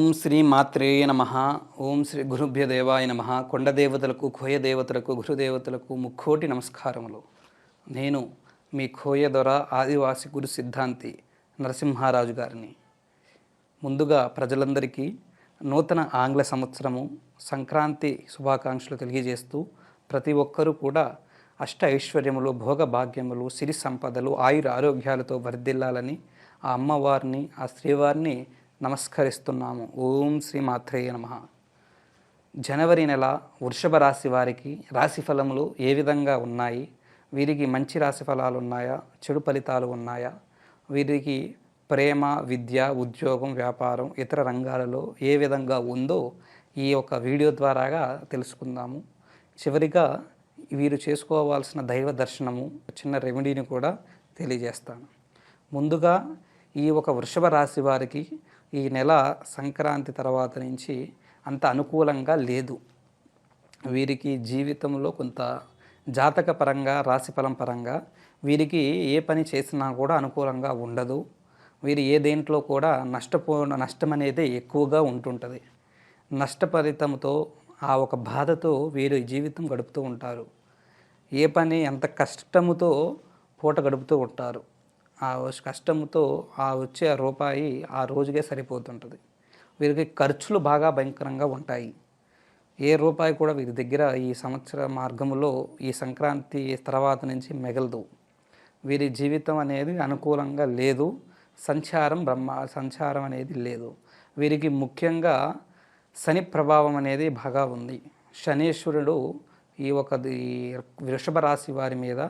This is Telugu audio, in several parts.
ఓం శ్రీ మాత్రేయ నమ. ఓం శ్రీ గురుభ్య దేవాయ నమ. కొండ దేవతలకు కోయ దేవతలకు గురుదేవతలకు ముక్కోటి నమస్కారములు. నేను మీ కోయ దొర ఆదివాసి గురు సిద్ధాంతి నరసింహారాజు గారిని. ముందుగా ప్రజలందరికీ నూతన ఆంగ్ల సంవత్సరము సంక్రాంతి శుభాకాంక్షలు తెలియజేస్తూ ప్రతి ఒక్కరూ కూడా అష్ట ఐశ్వర్యములు భోగ భాగ్యములు సిరి సంపదలు ఆయుర ఆరోగ్యాలతో వర్ధిల్లాలని ఆ అమ్మవారిని ఆ శ్రీవారిని నమస్కరిస్తున్నాము. ఓం శ్రీ మాత్రేయ నమ. జనవరి నెల వృషభ రాశి వారికి రాశి ఫలములు ఏ విధంగా ఉన్నాయి? వీరికి మంచి రాశి ఫలాలు ఉన్నాయా? చెడు ఫలితాలు ఉన్నాయా? వీరికి ప్రేమ విద్య ఉద్యోగం వ్యాపారం ఇతర రంగాలలో ఏ విధంగా ఉందో ఈ యొక్క వీడియో ద్వారాగా తెలుసుకుందాము. చివరిగా వీరు చేసుకోవాల్సిన దైవ దర్శనము చిన్న రెమెడీని కూడా తెలియజేస్తాను. ముందుగా ఈ ఒక వృషభ రాశి వారికి ఈ నెల సంక్రాంతి తర్వాత నుంచి అంత అనుకూలంగా లేదు. వీరికి జీవితంలో కొంత జాతక పరంగా రాశిఫలం పరంగా వీరికి ఏ పని చేసినా కూడా అనుకూలంగా ఉండదు. వీరు ఏ దేంట్లో కూడా నష్టపో నష్టం అనేది ఎక్కువగా ఉంటుంటుంది. నష్టఫలితంతో ఆ ఒక బాధతో వీరు జీవితం గడుపుతూ ఉంటారు. ఏ పని ఎంత కష్టముతో పూట గడుపుతూ ఉంటారు. ఆ కష్టంతో ఆ వచ్చే ఆ రూపాయి ఆ రోజుకే సరిపోతుంటుంది. వీరికి ఖర్చులు బాగా భయంకరంగా ఉంటాయి. ఏ రూపాయి కూడా వీరి దగ్గర ఈ సంవత్సర మార్గంలో ఈ సంక్రాంతి తర్వాత నుంచి మిగలదు. వీరి జీవితం అనేది అనుకూలంగా లేదు. సంచారం బ్రహ్మ సంచారం అనేది లేదు. వీరికి ముఖ్యంగా శని ప్రభావం అనేది బాగా ఉంది. శనీశ్వరుడు ఈ ఒక వృషభ రాశి వారి మీద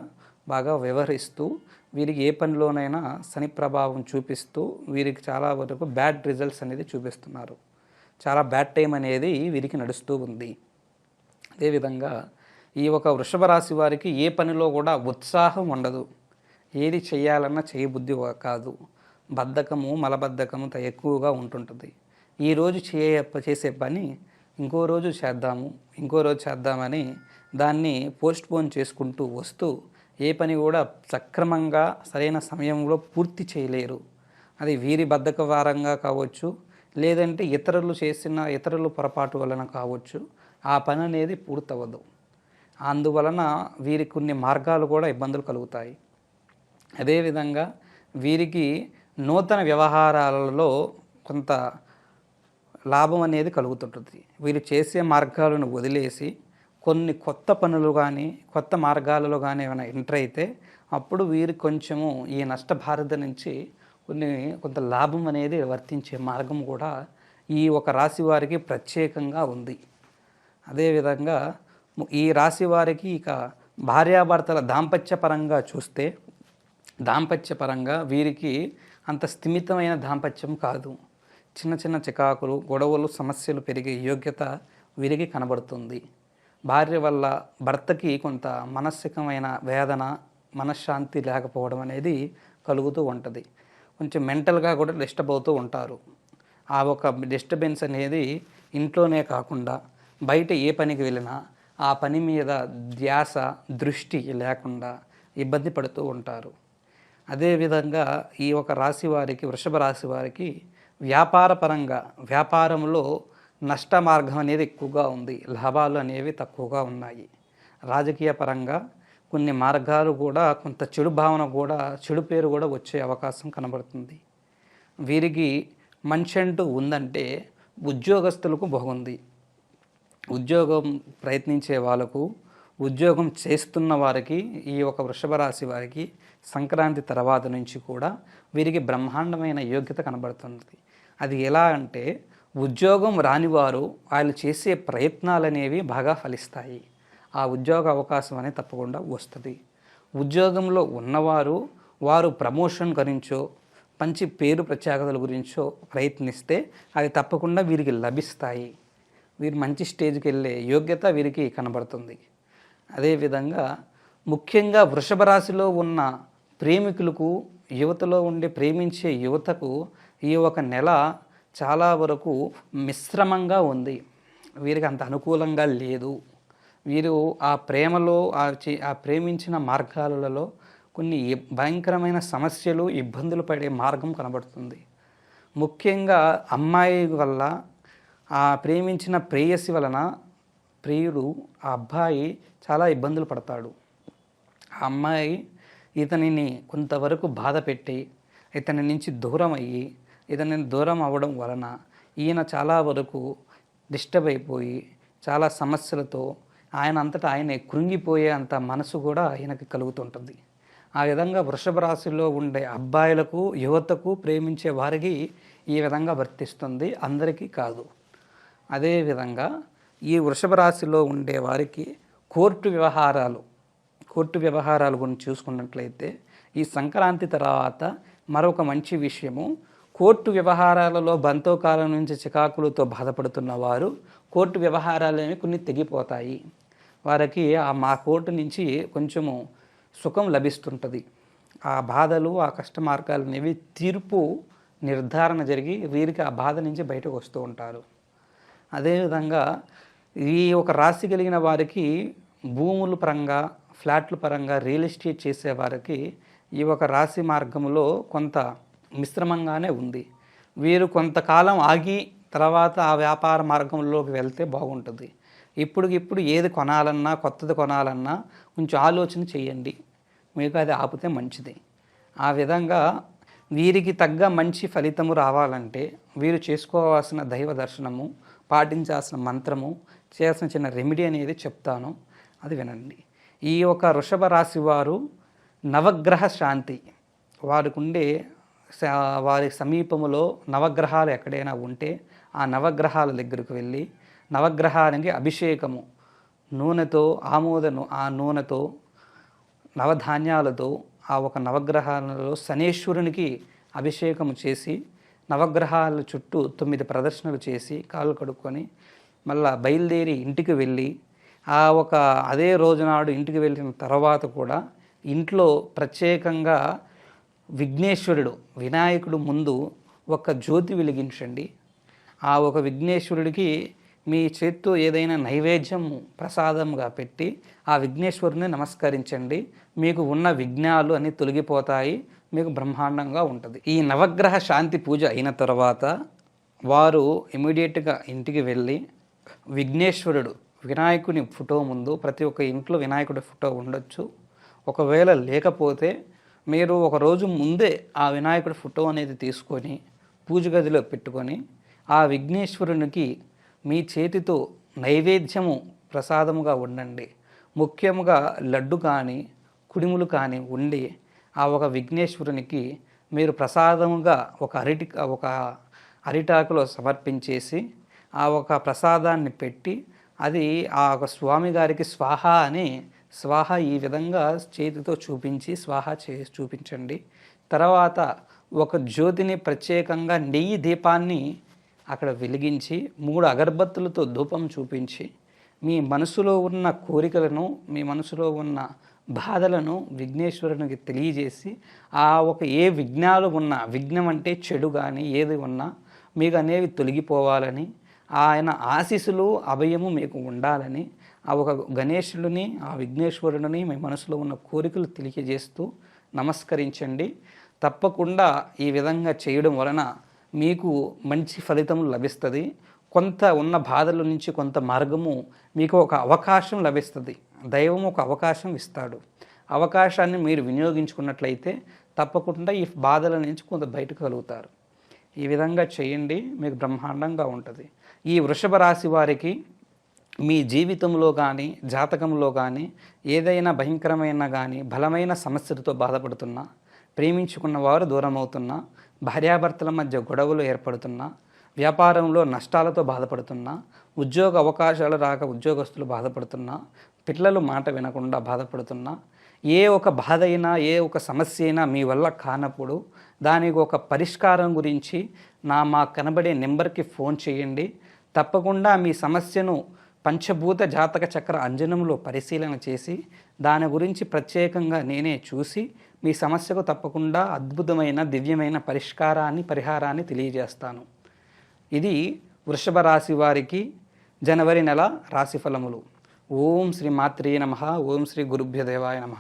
బాగా వ్యవహరిస్తూ వీరికి ఏ పనిలోనైనా శని ప్రభావం చూపిస్తూ వీరికి చాలా వరకు బ్యాడ్ రిజల్ట్స్ అనేది చూపిస్తున్నారు. చాలా బ్యాడ్ టైం అనేది వీరికి నడుస్తూ ఉంది. అదేవిధంగా ఈ ఒక వృషభ రాశి వారికి ఏ పనిలో కూడా ఉత్సాహం ఉండదు. ఏది చేయాలన్నా చేయబుద్ధి కాదు. బద్ధకము మలబద్ధకము త- ఎక్కువగా ఉంటుంటుంది. ఈరోజు చే చేసే పని ఇంకో రోజు చేద్దాము ఇంకో రోజు చేద్దామని దాన్ని పోస్ట్పోన్ చేసుకుంటూ వస్తూ ఏ పని కూడా సక్రమంగా సరైన సమయంలో పూర్తి చేయలేరు. అది వీరి బద్ధక వారంగా కావచ్చు లేదంటే ఇతరులు చేసిన ఇతరుల పొరపాటు వలన కావచ్చు ఆ పని అనేది పూర్తవ్వదు. అందువలన వీరికి కొన్ని మార్గాలు కూడా ఇబ్బందులు కలుగుతాయి. అదేవిధంగా వీరికి నూతన వ్యవహారాలలో కొంత లాభం అనేది కలుగుతుంటుంది. వీరు చేసే మార్గాలను వదిలేసి కొన్ని కొత్త పనులు కానీ కొత్త మార్గాలలో కానీ ఏమైనా ఎంటర్ అయితే అప్పుడు వీరు కొంచెము ఈ నష్టభారత నుంచి కొన్ని కొంత లాభం అనేది వర్తించే మార్గం కూడా ఈ ఒక రాశి వారికి ప్రత్యేకంగా ఉంది. అదేవిధంగా ఈ రాశి వారికి ఇక భార్యాభర్తల దాంపత్యపరంగా చూస్తే దాంపత్యపరంగా వీరికి అంత స్థిమితమైన దాంపత్యం కాదు. చిన్న చిన్న చికాకులు గొడవలు సమస్యలు పెరిగే యోగ్యత వీరికి కనబడుతుంది. భార్య వల్ల భర్తకి కొంత మానసికమైన వేదన మనశ్శాంతి లేకపోవడం అనేది కలుగుతూ ఉంటుంది. కొంచెం మెంటల్గా కూడా డిస్టర్బ్ అవుతూ ఉంటారు. ఆ ఒక డిస్టర్బెన్స్ అనేది ఇంట్లోనే కాకుండా బయట ఏ పనికి వెళ్ళినా ఆ పని మీద ధ్యాస దృష్టి లేకుండా ఇబ్బంది పడుతూ ఉంటారు. అదేవిధంగా ఈ ఒక రాశి వారికి వృషభ రాశి వారికి వ్యాపార పరంగా వ్యాపారంలో నష్ట మార్గం అనేది ఎక్కువగా ఉంది. లాభాలు అనేవి తక్కువగా ఉన్నాయి. రాజకీయ పరంగా కొన్ని మార్గాలు కూడా కొంత చెడు భావన కూడా చెడు పేరు కూడా వచ్చే అవకాశం కనబడుతుంది. వీరికి మంచి అంటూ ఉందంటే ఉద్యోగస్తులకు బాగుంది ఉద్యోగం ప్రయత్నించే వాళ్ళకు ఉద్యోగం చేస్తున్న వారికి ఈ ఒక వృషభ రాశి వారికి సంక్రాంతి తర్వాత నుంచి కూడా వీరికి బ్రహ్మాండమైన యోగ్యత కనబడుతుంది. అది ఎలా అంటే ఉద్యోగం రానివారు వాళ్ళు చేసే ప్రయత్నాలు అనేవి బాగా ఫలిస్తాయి. ఆ ఉద్యోగ అవకాశం అనేది తప్పకుండా వస్తుంది. ఉద్యోగంలో ఉన్నవారు వారు ప్రమోషన్ గురించో మంచి పేరు ప్రత్యేకతల గురించో ప్రయత్నిస్తే అవి తప్పకుండా వీరికి లభిస్తాయి. వీరు మంచి స్టేజ్కి వెళ్ళే యోగ్యత వీరికి కనబడుతుంది. అదేవిధంగా ముఖ్యంగా వృషభ రాశిలో ఉన్న ప్రేమికులకు యువతలో ఉండే ప్రేమించే యువతకు ఈ ఒక నెల చాలా వరకు మిశ్రమంగా ఉంది. వీరికి అంత అనుకూలంగా లేదు. వీరు ఆ ప్రేమలో ఆ చే ఆ ప్రేమించిన మార్గాలలో కొన్ని భయంకరమైన సమస్యలు ఇబ్బందులు పడే మార్గం కనబడుతుంది. ముఖ్యంగా అమ్మాయి వల్ల ఆ ప్రేమించిన ప్రేయసి వలన ప్రియుడు ఆ అబ్బాయి చాలా ఇబ్బందులు పడతాడు. ఆ అమ్మాయి ఇతనిని కొంతవరకు బాధ పెట్టి ఇతని నుంచి దూరం అయ్యి ఇతని దూరం అవ్వడం వలన ఈయన చాలా వరకు డిస్టర్బ్ అయిపోయి చాలా సమస్యలతో ఆయన అంతటా ఆయన కృంగిపోయే అంత మనసు కూడా ఆయనకి కలుగుతుంటుంది. ఆ విధంగా వృషభ రాశిలో ఉండే అబ్బాయిలకు యువతకు ప్రేమించే వారికి ఈ విధంగా వర్తిస్తుంది. అందరికీ కాదు. అదేవిధంగా ఈ వృషభ రాశిలో ఉండే వారికి కోర్టు వ్యవహారాలు కోర్టు వ్యవహారాల గురించి చూసుకున్నట్లయితే ఈ సంక్రాంతి తర్వాత మరొక మంచి విషయము కోర్టు వ్యవహారాలలో బంతోకాలం నుంచి చికాకులతో బాధపడుతున్న వారు కోర్టు వ్యవహారాలనేవి కొన్ని తెగిపోతాయి. వారికి ఆ మా కోర్టు నుంచి కొంచెము సుఖం లభిస్తుంటుంది. ఆ బాధలు ఆ కష్ట మార్గాలు అనేవి తీర్పు నిర్ధారణ జరిగి వీరికి ఆ బాధ నుంచి బయటకు వస్తూ ఉంటారు. అదేవిధంగా ఈ ఒక రాశి కలిగిన వారికి భూముల పరంగా ఫ్లాట్ల పరంగా రియల్ ఎస్టేట్ చేసే వారికి ఈ ఒక రాశి మార్గంలో కొంత మిశ్రమంగానే ఉంది. వీరు కొంతకాలం ఆగి తర్వాత ఆ వ్యాపార మార్గంలోకి వెళ్తే బాగుంటుంది. ఇప్పుడు ఇప్పుడు ఏది కొనాలన్నా కొత్తది కొనాలన్నా కొంచెం ఆలోచన చేయండి. మీకు అది ఆపితే మంచిది. ఆ విధంగా వీరికి తగ్గ మంచి ఫలితము రావాలంటే వీరు చేసుకోవాల్సిన దైవ దర్శనము పాటించాల్సిన మంత్రము చేయాల్సిన చిన్న రెమెడీ అనేది చెప్తాను. అది వినండి. ఈ యొక్క వృషభ రాశి వారు నవగ్రహ శాంతి. వారికి ఉండే వారి సమీపములో నవగ్రహాలు ఎక్కడైనా ఉంటే ఆ నవగ్రహాల దగ్గరకు వెళ్ళి నవగ్రహానికి అభిషేకము నూనెతో ఆమోదను ఆ నూనెతో నవధాన్యాలతో ఆ ఒక నవగ్రహాలలో శనేశ్వరునికి అభిషేకము చేసి నవగ్రహాల చుట్టూ తొమ్మిది ప్రదర్శనలు చేసి కాళ్ళు కడుక్కొని మళ్ళా బయలుదేరి ఇంటికి వెళ్ళి ఆ ఒక అదే రోజునాడు ఇంటికి వెళ్ళిన తర్వాత కూడా ఇంట్లో ప్రత్యేకంగా విఘ్నేశ్వరుడు వినాయకుడు ముందు ఒక జ్యోతి వెలిగించండి. ఆ ఒక విఘ్నేశ్వరుడికి మీ చేత్తో ఏదైనా నైవేద్యం ప్రసాదంగా పెట్టి ఆ విఘ్నేశ్వరుని నమస్కరించండి. మీకు ఉన్న విఘ్నాలు అన్నీ తొలగిపోతాయి. మీకు బ్రహ్మాండంగా ఉంటుంది. ఈ నవగ్రహ శాంతి పూజ అయిన తర్వాత వారు ఇమీడియట్గా ఇంటికి వెళ్ళి విఘ్నేశ్వరుడు వినాయకుని ఫోటో ముందు ప్రతి ఒక్క ఇంట్లో వినాయకుడి ఫోటో ఉండొచ్చు. ఒకవేళ లేకపోతే మీరు ఒక రోజు ముందే ఆ వినాయకుడి ఫోటో అనేది తీసుకొని పూజ గదిలో పెట్టుకొని ఆ విఘ్నేశ్వరునికి మీ చేతితో నైవేద్యము ప్రసాదముగా ఉండండి. ముఖ్యముగా లడ్డు కానీ కుడిములు కానీ ఉండి ఆ ఒక విఘ్నేశ్వరునికి మీరు ప్రసాదముగా ఒక అరటి ఒక అరిటాకులో సమర్పించేసి ఆ ఒక ప్రసాదాన్ని పెట్టి అది ఆ ఒక స్వామి గారికి స్వాహ అని స్వాహ ఈ విధంగా చేతితో చూపించి స్వాహ చే చూపించండి. తర్వాత ఒక జ్యోతిని ప్రత్యేకంగా నెయ్యి దీపాన్ని అక్కడ వెలిగించి మూడు అగరబత్తులతో ధూపం చూపించి మీ మనసులో ఉన్న కోరికలను మీ మనసులో ఉన్న బాధలను విఘ్నేశ్వరునికి తెలియజేసి ఆ ఒక ఏ విఘ్నాలు ఉన్నా విఘ్నం అంటే చెడు కానీ ఏది ఉన్నా మీకు అనేవి తొలగిపోవాలని ఆయన ఆశీస్సులు అభయము మీకు ఉండాలని ఆ ఒక గణేశుడిని ఆ విఘ్నేశ్వరుడిని మీ మనసులో ఉన్న కోరికలు తెలియజేస్తూ నమస్కరించండి. తప్పకుండా ఈ విధంగా చేయడం వలన మీకు మంచి ఫలితం లభిస్తుంది. కొంత ఉన్న బాధల నుంచి కొంత మార్గము మీకు ఒక అవకాశం లభిస్తుంది. దైవం ఒక అవకాశం ఇస్తాడు. అవకాశాన్ని మీరు వినియోగించుకున్నట్లయితే తప్పకుండా ఈ బాధల నుంచి కొంత బయటకు కలుగుతారు. ఈ విధంగా చేయండి. మీకు బ్రహ్మాండంగా ఉంటుంది. ఈ వృషభ రాశి వారికి మీ జీవితంలో కానీ జాతకంలో కానీ ఏదైనా భయంకరమైన కానీ బలమైన సమస్యలతో బాధపడుతున్నా ప్రేమించుకున్న వారు దూరం అవుతున్నా భార్యాభర్తల మధ్య గొడవలు ఏర్పడుతున్నా వ్యాపారంలో నష్టాలతో బాధపడుతున్నా ఉద్యోగ అవకాశాలు రాక ఉద్యోగస్తులు బాధపడుతున్నా పిల్లలు మాట వినకుండా బాధపడుతున్నా ఏ ఒక బాధ అయినా ఏ ఒక సమస్య అయినా మీ వల్ల కానప్పుడు దానికి ఒక పరిష్కారం గురించి నా మా కనబడే నెంబర్కి ఫోన్ చేయండి. తప్పకుండా మీ సమస్యను పంచభూత జాతక చక్ర అంజనంలో పరిశీలన చేసి దాని గురించి ప్రత్యేకంగా నేనే చూసి మీ సమస్యకు తప్పకుండా అద్భుతమైన దివ్యమైన పరిష్కారాన్ని పరిహారాన్ని తెలియజేస్తాను. ఇది వృషభ రాశి వారికి జనవరి నెల రాశిఫలములు ఓం శ్రీ మాత్రే నమ. ఓం శ్రీ గురుభ్యదేవాయ నమ.